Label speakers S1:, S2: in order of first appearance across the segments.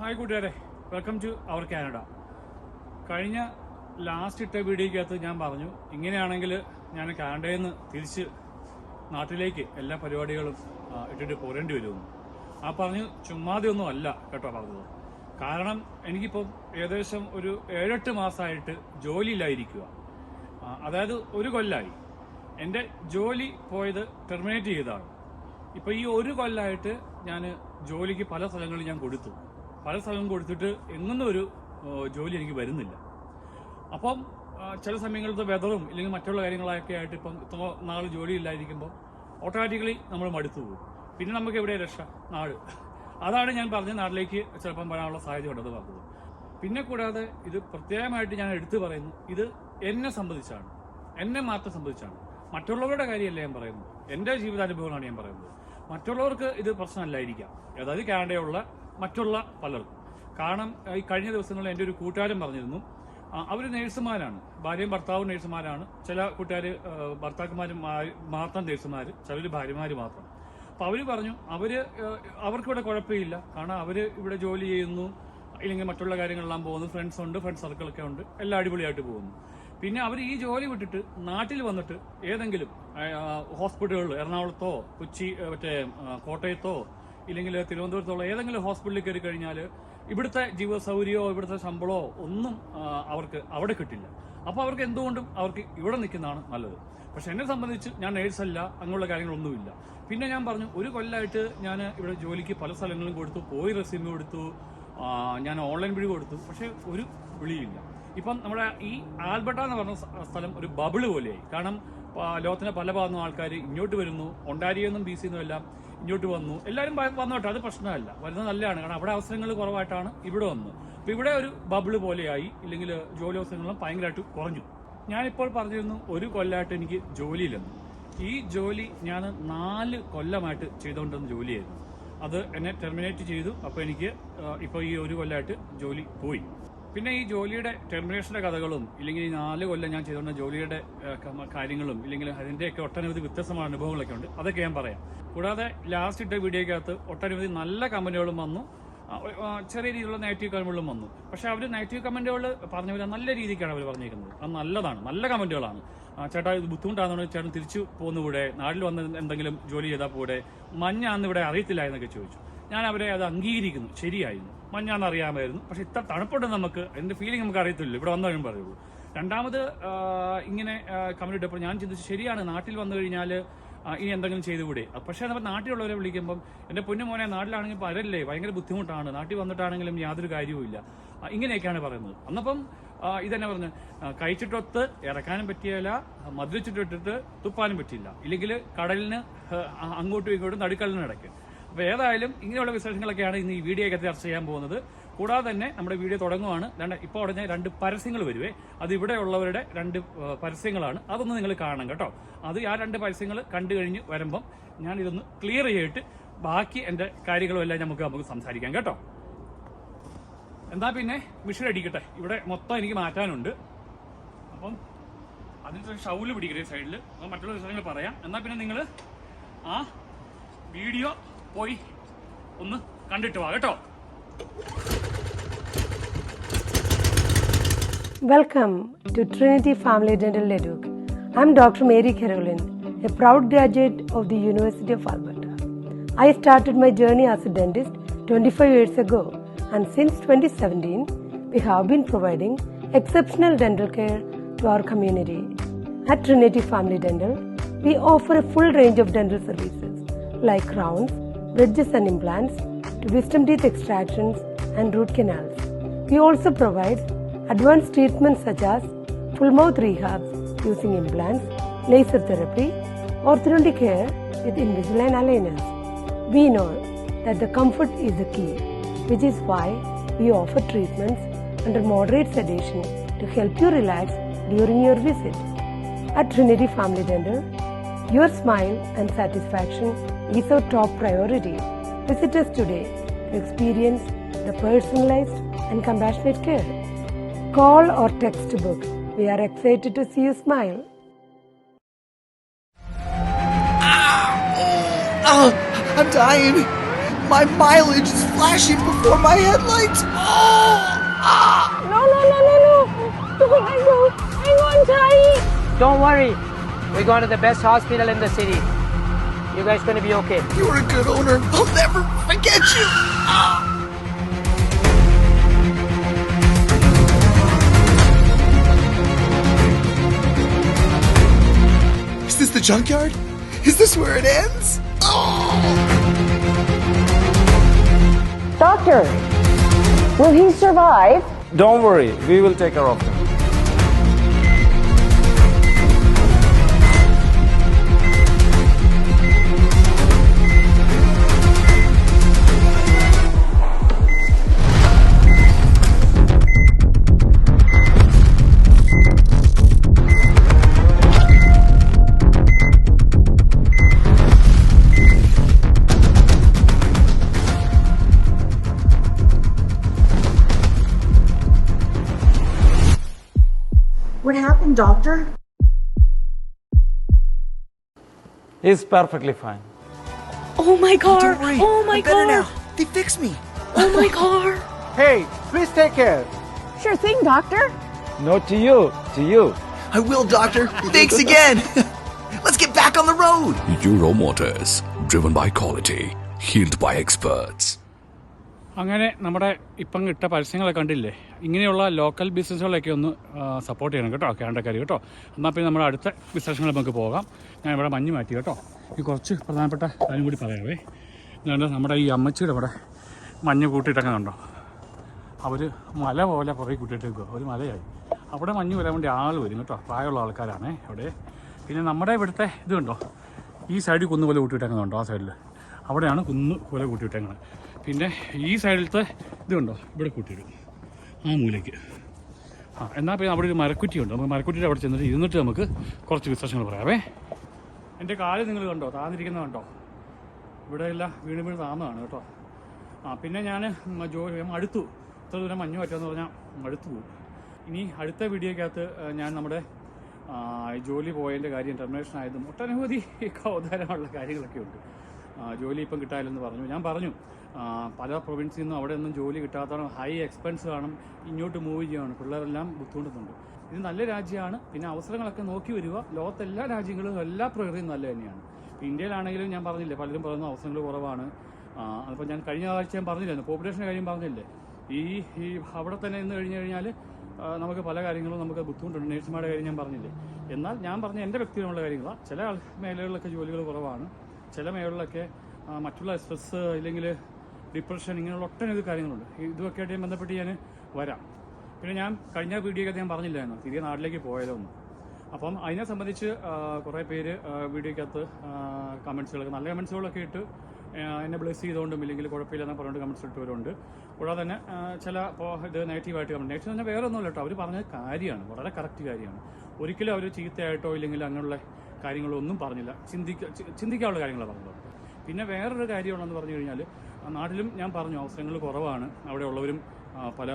S1: Hi കൂട്ടുകാരെ. Welcome to our Canada കഴിഞ്ഞ last ഇട്ട വീഡിയോക്കകത്ത് ഞാൻ പറഞ്ഞു ഇങ്ങനെയാണെങ്കിൽ ഞാൻ കാനഡയിൽ നിന്ന് തിരിച്ച് നാട്ടിലേക്ക് എല്ലാ പരിപാടികളും ഇട്ടിട്ട് പോരേണ്ടി വരുമെന്ന്. ആ പറഞ്ഞു ചുമ്മാതെയൊന്നും അല്ല കേട്ടോ പറഞ്ഞത്. കാരണം എനിക്കിപ്പം ഏകദേശം ഒരു ഏഴെട്ട് മാസമായിട്ട് ജോലിയില്ലായിരിക്കുക അതായത് ഒരു കൊല്ലായി. എന്റെ ജോലി പോയത് ടെർമിനേറ്റ് ചെയ്തതാണ്. ഇപ്പം ഈ ഒരു കൊല്ലമായിട്ട് ഞാൻ ജോലിക്ക് പല സ്ഥലങ്ങളിൽ ഞാൻ കൊടുത്തു. പല സ്ഥലവും കൊടുത്തിട്ട് എങ്ങുന്ന ഒരു ജോലി എനിക്ക് വരുന്നില്ല. അപ്പം ചില സമയങ്ങളിലത്തെ വെതറും ഇല്ലെങ്കിൽ മറ്റുള്ള കാര്യങ്ങളൊക്കെ ആയിട്ട് ഇപ്പം ഇത്ര നാൾ ജോലി ഇല്ലായിരിക്കുമ്പോൾ ഓട്ടോമാറ്റിക്കലി നമ്മൾ മടുത്തു പോകും. പിന്നെ നമുക്ക് എവിടെ രക്ഷ? നാട്. അതാണ് ഞാൻ പറഞ്ഞ നാട്ടിലേക്ക് ചിലപ്പം വരാനുള്ള സാഹചര്യം ഉണ്ടെന്ന് പറഞ്ഞത്. പിന്നെ കൂടാതെ ഇത് പ്രത്യേകമായിട്ട് ഞാൻ എടുത്തു പറയുന്നു ഇത് എന്നെ സംബന്ധിച്ചാണ്. എന്നെ മാത്രം സംബന്ധിച്ചാണ്. മറ്റുള്ളവരുടെ കാര്യമല്ല ഞാൻ പറയുന്നത്? എന്റെ ജീവിതാനുഭവങ്ങളാണ് ഞാൻ പറയുന്നത്. മറ്റുള്ളവർക്ക് ഇത് പ്രശ്നമല്ലായിരിക്കാം. അതായത് കാനഡയുള്ള മറ്റുള്ള പലർക്കും കാരണം ഈ കഴിഞ്ഞ ദിവസങ്ങളിൽ എന്റെ ഒരു കൂട്ടുകാരൻ പറഞ്ഞിരുന്നു. അവർ നേഴ്സുമാരാണ്. ഭാര്യയും ഭർത്താവും നേഴ്സുമാരാണ്. ചില കൂട്ടുകാർ ഭർത്താക്കന്മാരും മാത്രം നേഴ്സുമാർ ചിലർ ഭാര്യമാർ മാത്രം. അപ്പം അവർ പറഞ്ഞു അവർ അവർക്കിവിടെ കുഴപ്പമില്ല. കാരണം അവർ ഇവിടെ ജോലി ചെയ്യുന്നു. ഇല്ലെങ്കിൽ മറ്റുള്ള കാര്യങ്ങളെല്ലാം പോകുന്നു. ഫ്രണ്ട്സ് ഉണ്ട് ഫ്രണ്ട് സർക്കിളൊക്കെ ഉണ്ട്. എല്ലാം അടിപൊളിയായിട്ട് പോകുന്നു. പിന്നെ അവർ ഈ ജോലി വിട്ടിട്ട് നാട്ടിൽ വന്നിട്ട് ഏതെങ്കിലും ഹോസ്പിറ്റലുകളിൽ എറണാകുളത്തോ കൊച്ചി മറ്റേ കോട്ടയത്തോ ഇല്ലെങ്കിൽ തിരുവനന്തപുരത്തുള്ള ഏതെങ്കിലും ഹോസ്പിറ്റലിൽ കയറി കഴിഞ്ഞാൽ ഇവിടുത്തെ ജീവ സൗകര്യമോ ഇവിടുത്തെ ശമ്പളമോ ഒന്നും അവർക്ക് അവിടെ കിട്ടില്ല. അപ്പോൾ അവർക്ക് എന്തുകൊണ്ടും അവർക്ക് ഇവിടെ നിൽക്കുന്നതാണ് നല്ലത്. പക്ഷെ എന്നെ സംബന്ധിച്ച് ഞാൻ നേഴ്സല്ല അങ്ങനെയുള്ള കാര്യങ്ങളൊന്നുമില്ല. പിന്നെ ഞാൻ പറഞ്ഞു ഒരു കൊല്ലമായിട്ട് ഞാൻ ഇവിടെ ജോലിക്ക് പല സ്ഥലങ്ങളും കൊടുത്തു പോയി റെസ്യൂമ് കൊടുത്തു ഞാൻ ഓൺലൈൻ വഴി കൊടുത്തു. പക്ഷെ ഒരു വിളിയില്ല. ഇപ്പം നമ്മുടെ ഈ ആൽബർട്ട എന്ന് പറഞ്ഞ സ്ഥ- സ്ഥലം ഒരു ബബിൾ പോലെയായി. കാരണം ലോകത്തിന്റെ പല ഭാഗത്തുനിന്നും ആൾക്കാർ ഇങ്ങോട്ട് വരുന്നു. ഒണ്ടാരിയെന്നും ബി സിന്നും എല്ലാം ഇങ്ങോട്ട് വന്നു. എല്ലാവരും വന്നോട്ടെ അത് പ്രശ്നമല്ല. വരുന്നത് നല്ലതാണ്. കാരണം അവിടെ അവസരങ്ങൾ കുറവായിട്ടാണ് ഇവിടെ വന്നു അപ്പോൾ ഇവിടെ ഒരു ബബിൾ പോലെയായി. ഇല്ലെങ്കിൽ ജോലി അവസരങ്ങളും ഭയങ്കരമായിട്ട് കുറഞ്ഞു. ഞാനിപ്പോൾ പറഞ്ഞിരുന്നു ഒരു കൊല്ലമായിട്ട് എനിക്ക് ജോലിയില്ലെന്ന്. ഈ ജോലി ഞാൻ നാല് കൊല്ലമായിട്ട് ചെയ്തുകൊണ്ടിരുന്ന ജോലിയായിരുന്നു. അത് എന്നെ ടെർമിനേറ്റ് ചെയ്തു. അപ്പോൾ എനിക്ക് ഇപ്പോൾ ഈ ഒരു കൊല്ലമായിട്ട് ജോലി പോയി. പിന്നെ ഈ ജോലിയുടെ ടെർമിനേഷന്റെ കഥകളും ഇല്ലെങ്കിൽ ഈ നാല് കൊല്ലം ഞാൻ ചെയ്തുകൊണ്ട ജോലിയുടെ കാര്യങ്ങളും ഇല്ലെങ്കിൽ അതിന്റെയൊക്കെ ഒട്ടനവധി വ്യത്യസ്തമായ അനുഭവങ്ങളൊക്കെ ഉണ്ട്. അതൊക്കെ ഞാൻ പറയാം. കൂടാതെ ലാസ്റ്റ് ഇട്ട വീഡിയോക്കകത്ത് ഒട്ടനവധി നല്ല കമന്റുകളും വന്നു. ചെറിയ രീതിയിലുള്ള നെഗറ്റീവ് കമന്റുകളും വന്നു. പക്ഷെ അവർ നെഗറ്റീവ് കമന്റുകൾ പറഞ്ഞവർ നല്ല രീതിക്കാണ് അവർ പറഞ്ഞിരിക്കുന്നത്. അത് നല്ലതാണ് നല്ല കമന്റുകളാണ്. ചേട്ടാ ഇത് ബുദ്ധിമുട്ടാണെന്ന് ചേട്ടൻ തിരിച്ചു പോന്നുകൂടെ നാട്ടിൽ വന്ന് എന്തെങ്കിലും ജോലി ചെയ്താൽ പോടെ മഞ്ഞാന്ന് ഇവിടെ അറിയത്തില്ല എന്നൊക്കെ ചോദിച്ചു. ഞാൻ അവരെ അത് അംഗീകരിക്കുന്നു. ശരിയായിരുന്നു. മഞ്ഞാന്ന് അറിയാമായിരുന്നു പക്ഷെ ഇത്ര തണുപ്പുണ്ട് നമുക്ക്. എന്റെ ഫീലിംഗ് നമുക്ക് അറിയത്തില്ല. ഇവിടെ വന്നു കഴിയുമ്പോൾ പറയുള്ളൂ രണ്ടാമത് ഇങ്ങനെ കമന്റ് ഇട്ടപ്പോൾ ഞാൻ ചിന്തിച്ചു ശരിയാണ് നാട്ടിൽ വന്നു കഴിഞ്ഞാൽ ഇനി എന്തെങ്കിലും ചെയ്തുകൂടെ? പക്ഷെ നമ്മൾ നാട്ടിലുള്ളവരെ വിളിക്കുമ്പം എന്റെ പൊന്നു മോനെ നാട്ടിലാണെങ്കിൽ പരല്ലേ ഭയങ്കര ബുദ്ധിമുട്ടാണ്. നാട്ടിൽ വന്നിട്ടാണെങ്കിലും യാതൊരു കാര്യവുമില്ല. ഇങ്ങനെയൊക്കെയാണ് പറയുന്നത്. അന്നപ്പം ഇതന്നെ പറഞ്ഞു കഴിച്ചിട്ടൊത്ത് ഇറക്കാനും പറ്റിയല്ല മധുരച്ചിട്ടിട്ടിട്ട് തുപ്പാനും പറ്റിയില്ല. ഇല്ലെങ്കിൽ കടലിന് അങ്ങോട്ടും ഇങ്ങോട്ടും നടുക്കടലിന് ഇടയ്ക്ക്. അപ്പൊ ഏതായാലും ഇങ്ങനെയുള്ള വിശേഷങ്ങളൊക്കെയാണ് ഇന്ന് ഈ വീഡിയോ ഒക്കെ ചർച്ച ചെയ്യാൻ പോകുന്നത്. കൂടാതെ തന്നെ നമ്മുടെ വീഡിയോ തുടങ്ങുവാണ്. രണ്ട് ഇപ്പോൾ ഉടനെ രണ്ട് പരസ്യങ്ങൾ വരുവേ. അത് ഇവിടെ ഉള്ളവരുടെ രണ്ട് പരസ്യങ്ങളാണ്. അതൊന്ന് നിങ്ങൾ കാണണം കേട്ടോ. അത് ആ രണ്ട് പരസ്യങ്ങൾ കണ്ടു കഴിഞ്ഞ് വരുമ്പം ഞാൻ ഇതൊന്ന് ക്ലിയർ ചെയ്തിട്ട് ബാക്കി എന്റെ കാര്യങ്ങളും എല്ലാം നമുക്ക് നമുക്ക് സംസാരിക്കാം കേട്ടോ. എന്താ പിന്നെ? മിഷൻ അടിക്കട്ടെ. ഇവിടെ മൊത്തം എനിക്ക് മാറ്റാനുണ്ട്. അപ്പം ഒരു ഷൗൽ പിടിക്കട്ടെ സൈഡിൽ മറ്റുള്ള വിഷയങ്ങൾ പറയാം. എന്നാ പിന്നെ നിങ്ങൾ ആ video പോയി ഒന്ന് കണ്ടിട്ട് വാ കേട്ടോ
S2: Welcome to Trinity Family Dental Leduk. I'm Dr. Mary Caroline, a proud graduate of the University of Alberta. I started my journey as a dentist 25 years ago, and since 2017, we have been providing exceptional dental care to our community. At Trinity Family Dental, we offer a full range of dental services like crowns, bridges and implants, to wisdom teeth extractions and root canals. We also provide advanced treatments such as full mouth rehabs using implants, laser therapy, orthodontic care with Invisalign aligners. We know that the comfort is the key, which is why we offer treatments under moderate sedation to help you relax during your visit. At Trinity Family Dental, your smile and satisfaction is our top priority. Visit us today to experience the personalized and compassionate care. Call or text to book. We are excited to see you smile.
S3: Oh, I'm dying. My mileage is flashing before my headlights. Oh! Ah!
S4: No, no, no, no, no. I go, I want Thai.
S5: Don't worry. We're going to the best hospital in the city. You guys gonna be okay.
S3: You're a good owner. I'll never forget you. Ah! Is this the junkyard? Is this where it ends? Oh!
S4: Doctor, will he survive?
S6: Don't worry, we will take care of him.
S7: Doctor?
S6: He's perfectly fine.
S4: Oh my car.
S3: Don't worry.
S4: Oh my
S3: I'm better now. They fixed me.
S4: Oh my car.
S6: Hey, please take care.
S4: Sure thing, doctor.
S6: No to you, to you.
S3: I will, doctor. Thanks again. Let's get back on the road.
S8: Euro Motors, driven by quality, healed by experts.
S1: അങ്ങനെ നമ്മുടെ ഇപ്പം ഇട്ട പരസ്യങ്ങളൊക്കെ കണ്ടില്ലേ? ഇങ്ങനെയുള്ള local ബിസിനസ്സുകളൊക്കെ ഒന്ന് support ചെയ്യണം കേട്ടോ കേരളക്കാർ കേട്ടോ. എന്നാൽ പിന്നെ നമ്മുടെ അടുത്ത ബിസിനസ്സുകളിൽ നമുക്ക് പോകാം. ഞാൻ ഇവിടെ മഞ്ഞ് മാറ്റി കേട്ടോ. ഈ കുറച്ച് പ്രധാനപ്പെട്ട കാര്യം കൂടി പറയാവേ. ഇതുകൊണ്ട് നമ്മുടെ ഈ അമ്മച്ചിയുടെ ഇവിടെ മഞ്ഞ് കൂട്ടിയിട്ടൊക്കെ അവർ മല പോലെ കുറേ കൂട്ടിയിട്ടേക്കുക ഒരു മലയായി. അവിടെ മഞ്ഞ് വരാൻ വേണ്ടി ആൾ വരും കേട്ടോ. പ്രായമുള്ള ആൾക്കാരാണേ അവിടെ. പിന്നെ നമ്മുടെ ഇവിടുത്തെ ഇത് കണ്ടോ? ഈ സൈഡിൽ കുന്നുപോലെ കൂട്ടിയിട്ടേക്കുന്നുണ്ടോ ആ സൈഡിൽ അവിടെയാണ് കുന്ന് പോലെ കൂട്ടിയിട്ടേക്കുന്നത് പിന്നെ ഈ സൈഡിലത്തെ ഇത് കണ്ടോ ഇവിടെ കൂട്ടിയിടും ആ മൂലയ്ക്ക്. ആ എന്നാൽ പിന്നെ അവിടെ ഒരു മരക്കുറ്റിയുണ്ട് നമുക്ക് മരക്കുറ്റിയുടെ അവിടെ ചെന്നിട്ട് ഇരുന്നിട്ട് നമുക്ക് കുറച്ച് വിശേഷങ്ങൾ പറയാമേ എന്റെ കാൽ നിങ്ങൾ കണ്ടോ? താന്നിരിക്കുന്നത് കണ്ടോ? ഇവിടെ ഇല്ല വീണ് വീണ് താന്നതാണ് കേട്ടോ. ആ പിന്നെ ഞാൻ ജോലി അടുത്തു ഇത്ര ദൂരം മഞ്ഞ് പറ്റുമെന്ന് പറഞ്ഞാൽ അടുത്തു പോകും ഇനി അടുത്ത വീഡിയോക്കകത്ത് ഞാൻ നമ്മുടെ ജോലി പോയതിന്റെ കാര്യം ടെർമിനേഷൻ ആയതും ഒട്ടനവധി കൗതാരമുള്ള കാര്യങ്ങളൊക്കെ ഉണ്ട്. ജോലി ഇപ്പം കിട്ടാനില്ലെന്ന് പറഞ്ഞു. ഞാൻ പറഞ്ഞു പല പ്രൊവിൻസിൽ നിന്നും അവിടെ ഒന്നും ജോലി കിട്ടാത്തതാണ് ഹൈ എക്സ്പെൻസ് കാണും ഇങ്ങോട്ട് മൂവ് ചെയ്യുകയാണ്. പിള്ളേരെല്ലാം ബുദ്ധിമുട്ടുന്നുണ്ട്. ഇത് നല്ല രാജ്യമാണ്. പിന്നെ അവസരങ്ങളൊക്കെ നോക്കി വരിക. ലോകത്തെ എല്ലാ രാജ്യങ്ങളും എല്ലാ പ്രകൃതിയും നല്ല തന്നെയാണ്. ഇന്ത്യയിലാണെങ്കിലും ഞാൻ പറഞ്ഞില്ലേ പലരും പറയുന്ന അവസരങ്ങൾ കുറവാണ്. അതിപ്പോൾ ഞാൻ കഴിഞ്ഞ ആഴ്ച ഞാൻ പറഞ്ഞില്ലായിരുന്നു. പോപ്പുലേഷന്റെ കാര്യം പറഞ്ഞില്ലേ? ഈ ഈ അവിടെ തന്നെ നിന്ന് കഴിഞ്ഞു കഴിഞ്ഞാൽ നമുക്ക് പല കാര്യങ്ങളും നമുക്ക് ബുദ്ധിമുട്ടുണ്ട്. നേഴ്സുമാരുടെ കാര്യം ഞാൻ പറഞ്ഞില്ലേ? എന്നാൽ ഞാൻ പറഞ്ഞ എന്റെ വ്യക്തിപരമുള്ള കാര്യങ്ങളാണ് ചില മേഖലകളിലൊക്കെ ജോലികൾ കുറവാണ്. ചില മേഖലകളിലൊക്കെ മറ്റുള്ള സ്ട്രെസ് ഇല്ലെങ്കിൽ ഡിപ്രഷൻ ഇങ്ങനെയുള്ള ഒട്ടനവധി കാര്യങ്ങളുണ്ട്. ഇതുമൊക്കെ ആയിട്ട് ബന്ധപ്പെട്ട് ഞാൻ വരാം. പിന്നെ ഞാൻ കഴിഞ്ഞ വീഡിയോക്കകത്ത് ഞാൻ പറഞ്ഞില്ലായിരുന്നു. തിരികെ നാട്ടിലേക്ക് പോയതൊന്നും. അപ്പം അതിനെ സംബന്ധിച്ച് കുറേ പേര് വീഡിയോക്കകത്ത് കമൻസുകളൊക്കെ നല്ല കമൻസുകളൊക്കെ ഇട്ട് എന്നെ ബ്ലെസ് ചെയ്തുകൊണ്ടും ഇല്ലെങ്കിൽ കുഴപ്പമില്ലെന്ന് പറഞ്ഞുകൊണ്ട് കമൻസ് ഇട്ടവരുണ്ട്. കൂടാതെ തന്നെ ചില ഇപ്പോൾ ഇത് നെഗറ്റീവായിട്ട് കമന്റ് നെഗറ്റീവ് തന്നെ വേറെ ഒന്നുമില്ല കേട്ടോ. അവർ പറഞ്ഞത് കാര്യമാണ്. വളരെ കറക്റ്റ് കാര്യമാണ്. ഒരിക്കലും അവർ ചീത്തയായിട്ടോ ഇല്ലെങ്കിൽ അങ്ങനെയുള്ള കാര്യങ്ങളൊന്നും പറഞ്ഞില്ല. ചിന്തിക്ക ചിന്തിക്കാനുള്ള കാര്യങ്ങളാണ് പറഞ്ഞത്. പിന്നെ വേറൊരു കാര്യമുള്ളതെന്ന് പറഞ്ഞു കഴിഞ്ഞാൽ നാട്ടിലും ഞാൻ പറഞ്ഞു അവസരങ്ങൾ കുറവാണ്. അവിടെ ഉള്ളവരും പല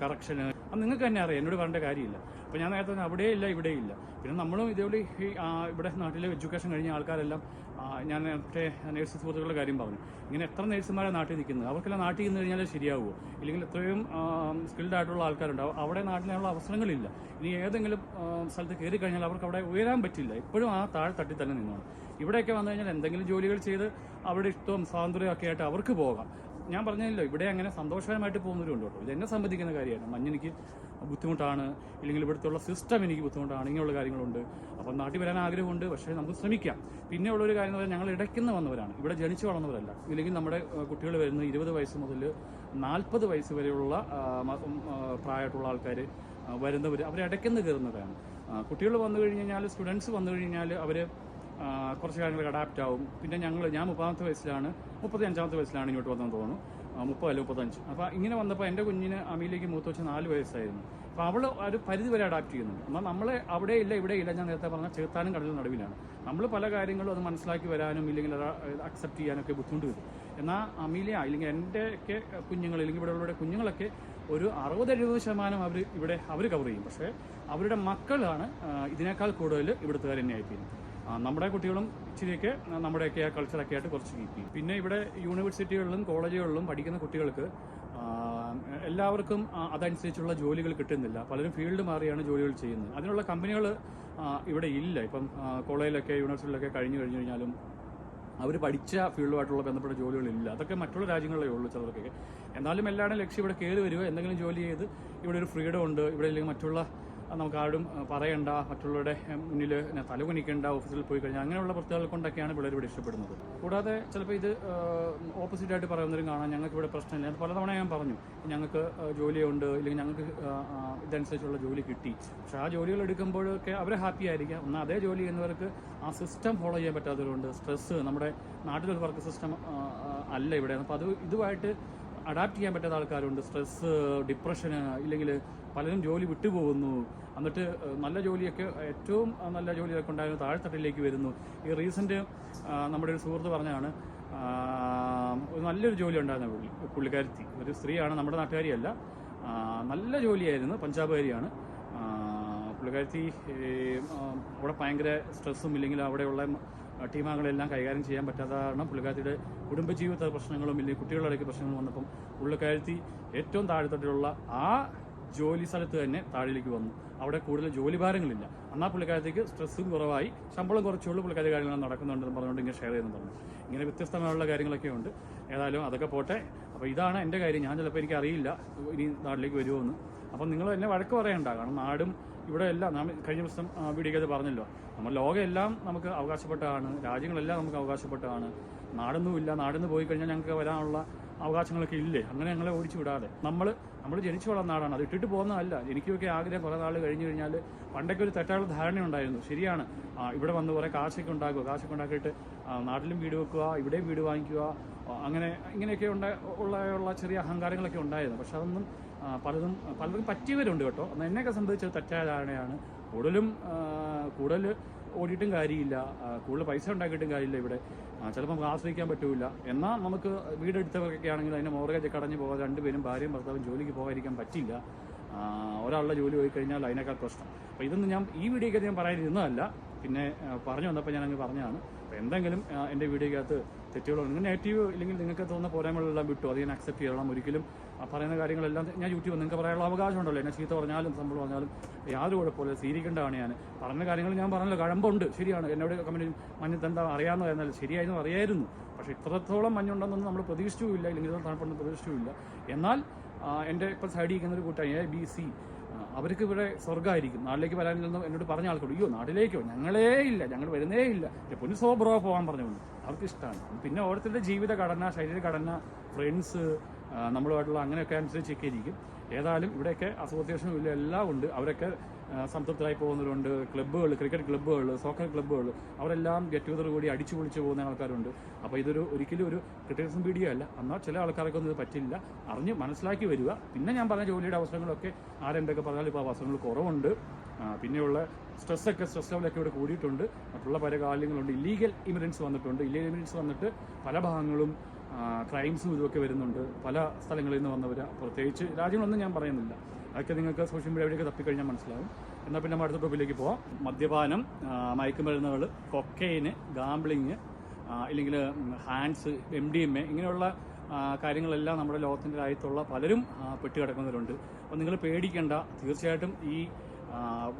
S1: കറക്ഷൻ അത് നിങ്ങൾക്ക് തന്നെ അറിയാം എന്നോട് പറയേണ്ട കാര്യമില്ല. അപ്പോൾ ഞാൻ നേരത്തെ പറഞ്ഞ അവിടെ ഇല്ല ഇവിടെ ഇല്ല. പിന്നെ നമ്മളും ഇതേപോലെ ഇവിടെ നാട്ടിലെ എഡ്യൂക്കേഷൻ കഴിഞ്ഞ ആൾക്കാരെല്ലാം ഞാൻ നേരത്തെ നേഴ്സ് സുഹൃത്തുക്കളുടെ കാര്യം പറഞ്ഞു. ഇങ്ങനെ എത്ര നേഴ്സുമാരാണ് നാട്ടിൽ നിൽക്കുന്നത്? അവർക്കെല്ലാം നാട്ടിൽ നിന്ന് കഴിഞ്ഞാൽ ശരിയാവുമോ ഇല്ലെങ്കിൽ എത്രയും സ്കിൽഡ് ആയിട്ടുള്ള ആൾക്കാരുണ്ടാവും അവിടെ നാട്ടിലുള്ള അവസരങ്ങളില്ല. ഇനി ഏതെങ്കിലും സ്ഥലത്ത് കയറി കഴിഞ്ഞാൽ അവർക്ക് അവിടെ ഉയരാൻ പറ്റില്ല. എപ്പോഴും ആ താഴെ തട്ടി തന്നെ നിന്നോണം. ഇവിടെയൊക്കെ വന്നു കഴിഞ്ഞാൽ എന്തെങ്കിലും ജോലികൾ ചെയ്ത് അവിടെ ഇഷ്ടവും സ്വാതന്ത്ര്യമൊക്കെ ആയിട്ട് അവർക്ക് പോകാം. ഞാൻ പറഞ്ഞല്ലോ ഇവിടെ അങ്ങനെ സന്തോഷകരമായിട്ട് പോകുന്നവരുണ്ട് കേട്ടോ. ഇത് എന്നെ സംബന്ധിക്കുന്ന കാര്യമാണ്. മഞ്ഞെനിക്ക് ബുദ്ധിമുട്ടാണ് ഇല്ലെങ്കിൽ ഇവിടുത്തെ സിസ്റ്റം എനിക്ക് ബുദ്ധിമുട്ടാണ് ഇങ്ങനെയുള്ള കാര്യങ്ങളുണ്ട്. അപ്പം നാട്ടിൽ വരാൻ ആഗ്രഹമുണ്ട് പക്ഷേ നമുക്ക് ശ്രമിക്കാം. പിന്നെ ഉള്ളൊരു കാര്യം എന്ന് പറഞ്ഞാൽ ഞങ്ങൾ ഇടയ്ക്കുന്ന വന്നവരാണ്. ഇവിടെ ജനിച്ചു വളർന്നവരല്ല. ഇല്ലെങ്കിൽ നമ്മുടെ കുട്ടികൾ വരുന്ന ഇരുപത് വയസ്സ് മുതൽ നാൽപ്പത് വയസ്സ് വരെയുള്ള പ്രായമായിട്ടുള്ള ആൾക്കാർ വരുന്നവർ അവർ ഇടയ്ക്കുന്ന കയറുന്നവരാണ്. കുട്ടികൾ വന്നു കഴിഞ്ഞ് കഴിഞ്ഞാൽ സ്റ്റുഡൻസ് വന്നു കഴിഞ്ഞാൽ അവർ കുറച്ച് കാര്യങ്ങൾ അഡാപ്റ്റ് ആവും. പിന്നെ ഞങ്ങൾ ഞാൻ മുപ്പതാമത്തെ വയസ്സിലാണ് മുപ്പത്തി അഞ്ചാമത്തെ വയസ്സിലാണ് ഇങ്ങോട്ട് വന്നതെന്ന് തോന്നുന്നു. മുപ്പത് അല്ല മുപ്പത്തഞ്ച്. അപ്പോൾ ഇങ്ങനെ വന്നപ്പോൾ എന്റെ കുഞ്ഞിന് അമീലേക്ക് മൂത്ത് നാല് വയസ്സായിരുന്നു. അപ്പോൾ അവൾ ഒരു പരിധി വരെ അഡാപ്റ്റ് ചെയ്യുന്നുണ്ട്. എന്നാൽ നമ്മൾ അവിടെ ഇല്ല ഇവിടെ ഇല്ല ഞാൻ നേരത്തെ പറഞ്ഞ ചേർത്താനും കടലും നടുവിലാണ്. നമ്മൾ പല കാര്യങ്ങളും അത് മനസ്സിലാക്കി വരാനും ഇല്ലെങ്കിൽ അത് അക്സെപ്റ്റ് ചെയ്യാനൊക്കെ ബുദ്ധിമുട്ട് വരും എന്നാൽ അമീലിയ ഇല്ലെങ്കിൽ എന്റെയൊക്കെ കുഞ്ഞുങ്ങൾ ഇല്ലെങ്കിൽ ഇവിടെ ഉള്ളവരുടെ കുഞ്ഞുങ്ങളൊക്കെ ഒരു അറുപത് എഴുപത് ശതമാനം അവർ ഇവിടെ അവർ കവർ ചെയ്യും. പക്ഷേ അവരുടെ മക്കളാണ് ഇതിനേക്കാൾ കൂടുതൽ ഇവിടുത്തുകാർ തന്നെ ആയിത്തീരും നമ്മുടെ കുട്ടികളും ഇച്ചിരിയൊക്കെ നമ്മുടെയൊക്കെ ആ കൾച്ചറൊക്കെ ആയിട്ട് കുറച്ച് കീപ്പ് ചെയ്യും. പിന്നെ ഇവിടെ യൂണിവേഴ്സിറ്റികളിലും കോളേജുകളിലും പഠിക്കുന്ന കുട്ടികൾക്ക് എല്ലാവർക്കും അതനുസരിച്ചുള്ള ജോലികൾ കിട്ടുന്നില്ല. പലരും ഫീൽഡ് മാറിയാണ് ജോലികൾ ചെയ്യുന്നത്. അതിനുള്ള കമ്പനികൾ ഇവിടെ ഇല്ല. ഇപ്പം കോളേജിലൊക്കെ യൂണിവേഴ്സിറ്റിയിലൊക്കെ കഴിഞ്ഞു കഴിഞ്ഞു കഴിഞ്ഞാലും അവർ പഠിച്ച ഫീൽഡുമായിട്ടുള്ള ബന്ധപ്പെട്ട ജോലികളില്ല. അതൊക്കെ മറ്റുള്ള രാജ്യങ്ങളിലേ ഉള്ളൂ ചിലർക്കൊക്കെ. എന്നാലും എല്ലാവരുടെയും ലക്ഷ്യം ഇവിടെ കയറി വരിക. എന്തെങ്കിലും ജോലി ചെയ്ത് ഇവിടെ ഒരു ഫ്രീഡം ഉണ്ട്. ഇവിടെ ഇല്ലെങ്കിൽ മറ്റുള്ള ആ, നമുക്ക് ആരും ആ, പറയണ്ട. മറ്റുള്ളവരുടെ മുന്നിൽ തലകുനിക്കേണ്ട ഓഫീസിൽ പോയി കഴിഞ്ഞാൽ അങ്ങനെയുള്ള പ്രത്യേകത കൊണ്ടൊക്കെയാണ് പിള്ളേർ ഇവിടെ ഇഷ്ടപ്പെടുന്നത്. കൂടാതെ ചിലപ്പോൾ ഇത് ഓപ്പോസിറ്റ് ആയിട്ട് പറയുന്നവരും കാണാം. ഞങ്ങൾക്ക് ഇവിടെ പ്രശ്നമില്ല. പലതവണ ഞാൻ പറഞ്ഞു. ഞങ്ങൾക്ക് ജോലിയുണ്ട്. ഇല്ലെങ്കിൽ ഞങ്ങൾക്ക് ഇതനുസരിച്ചുള്ള ജോലി കിട്ടി. പക്ഷേ ആ ജോലികൾ എടുക്കുമ്പോഴൊക്കെ അവർ ഹാപ്പി ആയിരിക്കാം. എന്നാൽ അതേ ജോലി ചെയ്യുന്നവർക്ക് ആ സിസ്റ്റം ഫോളോ ചെയ്യാൻ പറ്റാത്തതുകൊണ്ട് സ്ട്രെസ്സ് നമ്മുടെ നാട്ടിലൊരു വർക്ക് സിസ്റ്റം അല്ല ഇവിടെ. അപ്പോൾ അത് ഇതുമായിട്ട് അഡാപ്റ്റ് ചെയ്യാൻ പറ്റാത്ത ആൾക്കാരുണ്ട്. സ്ട്രെസ് ഡിപ്രഷന് ഇല്ലെങ്കിൽ പലരും ജോലി വിട്ടുപോകുന്നു. എന്നിട്ട് നല്ല ജോലിയൊക്കെ ഏറ്റവും നല്ല ജോലിയൊക്കെ ഉണ്ടായിരുന്നു താഴ്ത്തട്ടിലേക്ക് വരുന്നു. ഈ റീസെന്റ് നമ്മുടെ ഒരു സുഹൃത്ത് പറഞ്ഞാണ് നല്ലൊരു ജോലി ഉണ്ടായിരുന്ന പുള്ളി പുള്ളിക്കാരത്തി. ഒരു സ്ത്രീയാണ് നമ്മുടെ നാട്ടുകാരിയല്ല. നല്ല ജോലിയായിരുന്നു പഞ്ചാബുകാരിയാണ്. പുള്ളിക്കാരത്തി അവിടെ ഭയങ്കര സ്ട്രെസ്സും ഇല്ലെങ്കിൽ അവിടെയുള്ള ടീമാകളെല്ലാം കൈകാര്യം ചെയ്യാൻ പറ്റാത്ത കാരണം പുള്ളിക്കാരത്തിയുടെ കുടുംബജീവിത പ്രശ്നങ്ങളും ഇല്ലെങ്കിൽ കുട്ടികളുടെ പ്രശ്നങ്ങളും വന്നപ്പം പുള്ളിക്കാരത്തി ഏറ്റവും താഴെത്തട്ടിലുള്ള ആ ജോലി സ്ഥലത്ത് തന്നെ താഴേക്ക് വന്നു. അവിടെ കൂടുതൽ ജോലി ഭാരങ്ങളില്ല. എന്നാൽ പുള്ളിക്കാരത്തേക്ക് സ്ട്രെസ്സും കുറവായി. ശമ്പളം കുറച്ചുള്ളൂ പുള്ളിക്കാരി കാര്യങ്ങൾ നടക്കുന്നുണ്ടെന്ന് പറഞ്ഞുകൊണ്ട് ഇങ്ങനെ ഷെയർ ചെയ്യുന്നു പറഞ്ഞു. ഇങ്ങനെ വ്യത്യസ്തമായുള്ള കാര്യങ്ങളൊക്കെ ഉണ്ട്. ഏതായാലും അതൊക്കെ പോട്ടെ. അപ്പോൾ ഇതാണ് എന്റെ കാര്യം. ഞാൻ ചിലപ്പോൾ എനിക്ക് അറിയില്ല. ഇനി നാട്ടിലേക്ക് വരുമോ എന്ന് അപ്പം നിങ്ങൾ എന്നെ വഴക്ക് പറയണ്ട. കാരണം നാടും ഇവിടെ എല്ലാം നാം കഴിഞ്ഞ ദിവസം വീഡിയോ അത് പറഞ്ഞല്ലോ. നമ്മൾ ലോകമെല്ലാം നമുക്ക് അവകാശപ്പെട്ടതാണ്. രാജ്യങ്ങളെല്ലാം നമുക്ക് അവകാശപ്പെട്ടതാണ്. നാടൊന്നുമില്ല. നാടിന്ന് പോയി കഴിഞ്ഞാൽ ഞങ്ങൾക്ക് വരാനുള്ള അവകാശങ്ങളൊക്കെ ഇല്ലേ? അങ്ങനെ ഞങ്ങളെ ഓടിച്ചു വിടാതെ. നമ്മൾ നമ്മൾ ജനിച്ചു വളർന്ന നാടാണ് അത് ഇട്ടിട്ട് പോകുന്നതല്ല. എനിക്കൊക്കെ ആഗ്രഹം കുറേ നാൾ കഴിഞ്ഞു കഴിഞ്ഞാൽ പണ്ടൊക്കെ ഒരു തെറ്റായുള്ള ധാരണ ഉണ്ടായിരുന്നു ശരിയാണ് ഇവിടെ വന്ന് കുറേ കാശൊക്കെ ഉണ്ടാക്കുക. കാശൊക്കെ ഉണ്ടാക്കിയിട്ട് നാട്ടിലും വീട് വെക്കുക ഇവിടെയും വീട് വാങ്ങിക്കുക അങ്ങനെ ഇങ്ങനെയൊക്കെ ഉണ്ടായ ഉള്ള ചെറിയ അഹങ്കാരങ്ങളൊക്കെ ഉണ്ടായിരുന്നു. പക്ഷെ അതൊന്നും പലതും പലർക്കും പറ്റിയവരുണ്ട് കേട്ടോ. എന്നാൽ എന്നെയൊക്കെ സംബന്ധിച്ചത് തെറ്റായ ധാരണയാണ്. കൂടുതലും കൂടുതൽ ഓടിയിട്ടും കാര്യമില്ല. കൂടുതൽ പൈസ ഉണ്ടാക്കിയിട്ടും കാര്യമില്ല ഇവിടെ. ചിലപ്പോൾ നമുക്ക് ആശ്രയിക്കാൻ പറ്റൂല. എന്നാൽ നമുക്ക് വീടെടുത്തവർക്കൊക്കെ ആണെങ്കിൽ അതിന്റെ മോർഗേജ് കടഞ്ഞു പോകാൻ രണ്ടുപേരും ഭാര്യയും ഭർത്താവും ജോലിക്ക് പോകാതിരിക്കാൻ പറ്റില്ല. ഒരാളുടെ ജോലി പോയി കഴിഞ്ഞാൽ അതിനേക്കാൾ പ്രശ്നം. അപ്പോൾ ഇതൊന്നും ഞാൻ ഈ വീഡിയോയ്ക്കകത്ത് ഞാൻ പറയാനിരുന്നതല്ല പിന്നെ പറഞ്ഞു വന്നപ്പോൾ ഞാൻ അങ്ങ് പറഞ്ഞതാണ്. അപ്പോൾ എന്തെങ്കിലും എന്റെ വീഡിയോയ്ക്കകത്ത് തെറ്റുകളോ നിങ്ങൾ നെഗറ്റീവ് ഇല്ലെങ്കിൽ നിങ്ങൾക്ക് തോന്നുന്ന പോരായ്മകളെല്ലാം വിട്ടു. അത് ഞാൻ അക്സെപ്റ്റ് ചെയ്യണം ഒരിക്കലും പറയുന്ന കാര്യങ്ങളെല്ലാം ഞാൻ യൂട്യൂബ് നിങ്ങൾക്ക് പറയാനുള്ള അവകാശമുണ്ടല്ലോ. എന്നെ ചീത്ത പറഞ്ഞാലും സംഭവം പറഞ്ഞാലും യാതൊരു കുഴപ്പമില്ല. സ്വീകരിക്കേണ്ടതാണ് ഞാൻ പറഞ്ഞ കാര്യങ്ങൾ ഞാൻ പറഞ്ഞല്ലോ. കഴമ്പുണ്ട്. ശരിയാണ്. എന്നോട് കമ്പനി മഞ്ഞത്ത് എന്താ അറിയാമെന്ന് ശരിയായി എന്ന് അറിയായിരുന്നു. പക്ഷേ ഇത്രത്തോളം മഞ്ഞുണ്ടെന്നൊന്നും നമ്മൾ പ്രതീക്ഷിച്ചുമില്ല. ഇല്ലെങ്കിൽ തണുപ്പുണ്ടെന്ന് പ്രതീക്ഷിച്ചുമില്ല. എന്നാൽ എന്റെ ഇപ്പം സൈഡിൽ ഇരിക്കുന്ന ഒരു കൂട്ടം എ ബി സി അവർക്ക് ഇവിടെ സ്വർഗമായിരിക്കും. നാട്ടിലേക്ക് വരാനില്ലെന്ന് എന്നോട് പറഞ്ഞ ആൾക്കോട് അയ്യോ നാട്ടിലേക്കോ? ഞങ്ങളേ ഇല്ല. ഞങ്ങൾ വരുന്നേ ഇല്ല. പൊന്നു സോബ്രോ പോകാൻ പറഞ്ഞു അവർക്ക് ഇഷ്ടമാണ് പിന്നെ ഓരോരുത്തരുടെ ജീവിത ഘടന ശരീരഘടന ഫ്രണ്ട്സ് നമ്മളുമായിട്ടുള്ള അങ്ങനെയൊക്കെ അനുസരിച്ചൊക്കെ ഇരിക്കും. ഏതായാലും ഇവിടെയൊക്കെ അസോസിയേഷനും എല്ലാം ഉണ്ട്. അവരൊക്കെ സംതൃപ്തരായി പോകുന്നവരുണ്ട്. ക്ലബ്ബുകൾ ക്രിക്കറ്റ് ക്ലബ്ബുകൾ സോക്കർ ക്ലബ്ബുകൾ അവരെല്ലാം ഗെറ്റ് ടുഗദർ കൂടി അടിച്ചു പൊളിച്ച് പോകുന്ന ആൾക്കാരുണ്ട്. അപ്പോൾ ഇതൊരു ഒരിക്കലും ഒരു ക്രിട്ടിസം വീഡിയോ അല്ല. എന്നാൽ ചില ആൾക്കാർക്കൊന്നും ഇത് പറ്റില്ല. അറിഞ്ഞ് മനസ്സിലാക്കി വരിക. പിന്നെ ഞാൻ പറഞ്ഞ ജോലിയുടെ അവസരങ്ങളൊക്കെ ആരെന്തൊക്കെ പറഞ്ഞാലും ഇപ്പോൾ അവസരങ്ങൾ കുറവുണ്ട്. പിന്നെയുള്ള സ്ട്രെസ്സൊക്കെ സ്ട്രെസ് ലെവലൊക്കെ ഇവിടെ കൂടിയിട്ടുണ്ട്. മറ്റുള്ള പല കാര്യങ്ങളുണ്ട്. ഇല്ലീഗൽ ഇമിഗ്രൻസ് വന്നിട്ടുണ്ട്. ഇല്ലീഗൽ ഇമിഗ്രൻസ് വന്നിട്ട് പല ഭാഗങ്ങളും ക്രൈംസും ഇതുമൊക്കെ വരുന്നുണ്ട്. പല സ്ഥലങ്ങളിൽ നിന്ന് വന്നവർ പ്രത്യേകിച്ച് രാജ്യങ്ങളൊന്നും ഞാൻ പറയുന്നില്ല. അതൊക്കെ നിങ്ങൾക്ക് സോഷ്യൽ മീഡിയ വഴിയൊക്കെ തപ്പിക്കഴിഞ്ഞാൽ മനസ്സിലാവും. എന്നാൽ പിന്നെ നമ്മൾ അടുത്ത ടോപ്പിലേക്ക് പോവാം. മദ്യപാനം മയക്കുമരുന്നുകൾ കൊക്കൈന് ഗാംബ്ലിങ് ഇല്ലെങ്കിൽ Hans M D M A ഇങ്ങനെയുള്ള കാര്യങ്ങളെല്ലാം നമ്മുടെ ലോകത്തിന്റെ രാജ്യത്തുള്ള പലരും പെട്ടുകിടക്കുന്നവരുണ്ട്. അപ്പോൾ നിങ്ങൾ പേടിക്കേണ്ട. തീർച്ചയായിട്ടും ഈ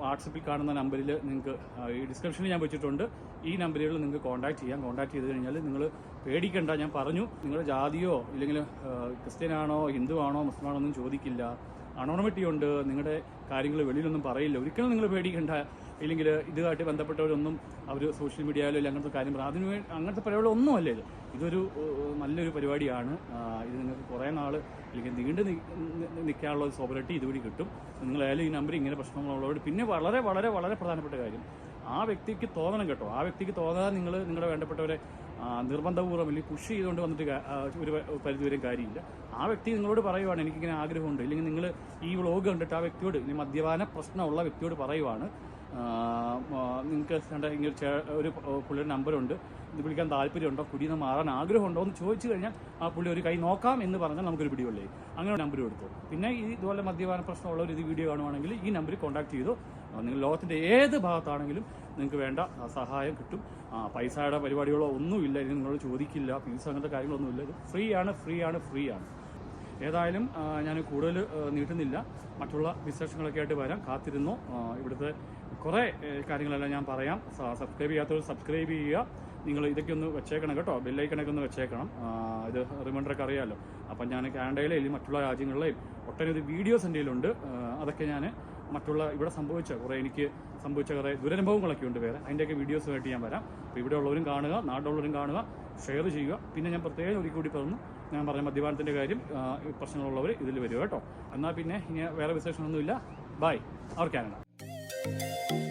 S1: വാട്സപ്പിൽ കാണുന്ന നമ്പറിൽ നിങ്ങൾക്ക് ഈ ഡിസ്ക്രിപ്ഷനിൽ ഞാൻ വെച്ചിട്ടുണ്ട്. ഈ നമ്പറുകളിൽ നിങ്ങൾക്ക് കോൺടാക്ട് ചെയ്യാം. കോൺടാക്ട് ചെയ്ത് കഴിഞ്ഞാൽ നിങ്ങൾ പേടിക്കണ്ട ഞാൻ പറഞ്ഞു. നിങ്ങളുടെ ജാതിയോ ഇല്ലെങ്കിൽ ക്രിസ്ത്യനാണോ ഹിന്ദു ആണോ മുസ്ലിം ആണോ ഒന്നും ചോദിക്കില്ല. അണോണമിറ്റി ഉണ്ട് നിങ്ങളുടെ കാര്യങ്ങൾ വെളിയിലൊന്നും പറയില്ല. ഒരിക്കലും നിങ്ങൾ പേടിക്കണ്ട. ഇല്ലെങ്കിൽ ഇതുമായിട്ട് ബന്ധപ്പെട്ടവരൊന്നും അവർ സോഷ്യൽ മീഡിയയിലോ അല്ലെങ്കിൽ അങ്ങനത്തെ കാര്യം പറയാം അതിന് അങ്ങനത്തെ പരിപാടികളൊന്നും അല്ല ഇത്. ഇതൊരു നല്ലൊരു പരിപാടിയാണ്. ഇത് നിങ്ങൾക്ക് കുറേ നാൾ അല്ലെങ്കിൽ നീണ്ടു നിൽക്കാനുള്ള ഒരു സോബലിറ്റി ഇതുവഴി കിട്ടും. നിങ്ങളായാലും ഈ നമ്പർ ഇങ്ങനെ പ്രശ്നങ്ങളുള്ളവർ പിന്നെ വളരെ വളരെ വളരെ പ്രധാനപ്പെട്ട കാര്യം ആ വ്യക്തിക്ക് തോന്നണം കേട്ടോ. ആ വ്യക്തിക്ക് തോന്നാതെ നിങ്ങൾ നിങ്ങളുടെ വേണ്ടപ്പെട്ടവരെ നിർബന്ധപൂർവം അല്ലെങ്കിൽ പുഷ് ചെയ്തുകൊണ്ട് വന്നിട്ട് ഒരു പരിധിവരെയും കാര്യമില്ല. ആ വ്യക്തി നിങ്ങളോട് പറയുവാണ് എനിക്കിങ്ങനെ ആഗ്രഹമുണ്ട്. ഇല്ലെങ്കിൽ നിങ്ങൾ ഈ വ്ളോഗ് കണ്ടിട്ട് ആ വ്യക്തിയോട് ഇനി മദ്യപാന പ്രശ്നമുള്ള വ്യക്തിയോട് പറയുവാണ് നിങ്ങൾക്ക് കണ്ട ഇങ്ങനെ ഒരു പുള്ളിയുടെ നമ്പറുണ്ട്. ഇത് വിളിക്കാൻ താല്പര്യമുണ്ടോ? കുടിയിൽ നിന്ന് മാറാൻ ആഗ്രഹമുണ്ടോ? എന്ന് ചോദിച്ചു കഴിഞ്ഞാൽ ആ പുള്ളി ഒരു കൈ നോക്കാം എന്ന് പറഞ്ഞാൽ നമുക്കൊരു പിടിയുള്ളേ. അങ്ങനെ നമ്പർ കൊടുത്തു. പിന്നെ ഈ ഇതുപോലെ മദ്യപാന പ്രശ്നമുള്ളവർ ഇത് വീഡിയോ കാണുവാണെങ്കിൽ ഈ നമ്പറിൽ കോൺടാക്ട് ചെയ്തു. നിങ്ങൾ ലോകത്തിന്റെ ഏത് ഭാഗത്താണെങ്കിലും നിങ്ങൾക്ക് വേണ്ട സഹായം കിട്ടും. പൈസയുടെ പരിപാടികളോ ഒന്നുമില്ല. ഇനി നിങ്ങളോട് ചോദിക്കില്ല. ഫീസ് അങ്ങനത്തെ കാര്യങ്ങളൊന്നുമില്ല. ഇത് ഫ്രീ ആണ് ഫ്രീ ആണ് ഫ്രീ ആണ്. ഏതായാലും ഞാൻ കൂടുതൽ നീട്ടുന്നില്ല. മറ്റുള്ള വിശേഷങ്ങളൊക്കെ ആയിട്ട് വരാം. കാത്തിരുന്നു. ഇവിടുത്തെ കുറേ കാര്യങ്ങളെല്ലാം ഞാൻ പറയാം. സബ്സ്ക്രൈബ് ചെയ്യാത്തവർ സബ്സ്ക്രൈബ് ചെയ്യുക. നിങ്ങൾ ഇതൊക്കെ ഒന്ന് വെച്ചേക്കണം കേട്ടോ. ബെല്ലൈക്കണൊക്കെ ഒന്ന് വെച്ചേക്കണം. ഇത് റിമൈൻഡറൊക്കെ അറിയാമല്ലോ അപ്പം ഞാൻ കാനഡയിലെയും മറ്റുള്ള രാജ്യങ്ങളിലെയും ഒട്ടനവധി വീഡിയോസ് എന്റെ കയ്യിലുണ്ട്. അതൊക്കെ ഞാൻ മറ്റുള്ള ഇവിടെ സംഭവിച്ച കുറേ എനിക്ക് സംഭവിച്ച കുറേ ദുരനുഭവങ്ങളൊക്കെ ഉണ്ട് വേറെ. അതിന്റെയൊക്കെ വീഡിയോസുമായിട്ട് ഞാൻ വരാം. അപ്പോൾ ഇവിടെ ഉള്ളവരും കാണുക നാട്ടിലുള്ളവരും കാണുക ഷെയർ ചെയ്യുക. പിന്നെ ഞാൻ പ്രത്യേകം ഒരിക്കൽ കൂടി പറഞ്ഞു ഞാൻ പറഞ്ഞ മദ്യപാനത്തിന്റെ കാര്യം പ്രശ്നങ്ങളുള്ളവർ ഇതിൽ വരിക കേട്ടോ. എന്നാൽ പിന്നെ ഇനി വേറെ വിശേഷമൊന്നുമില്ല ബൈ അവർ കാനഡ Música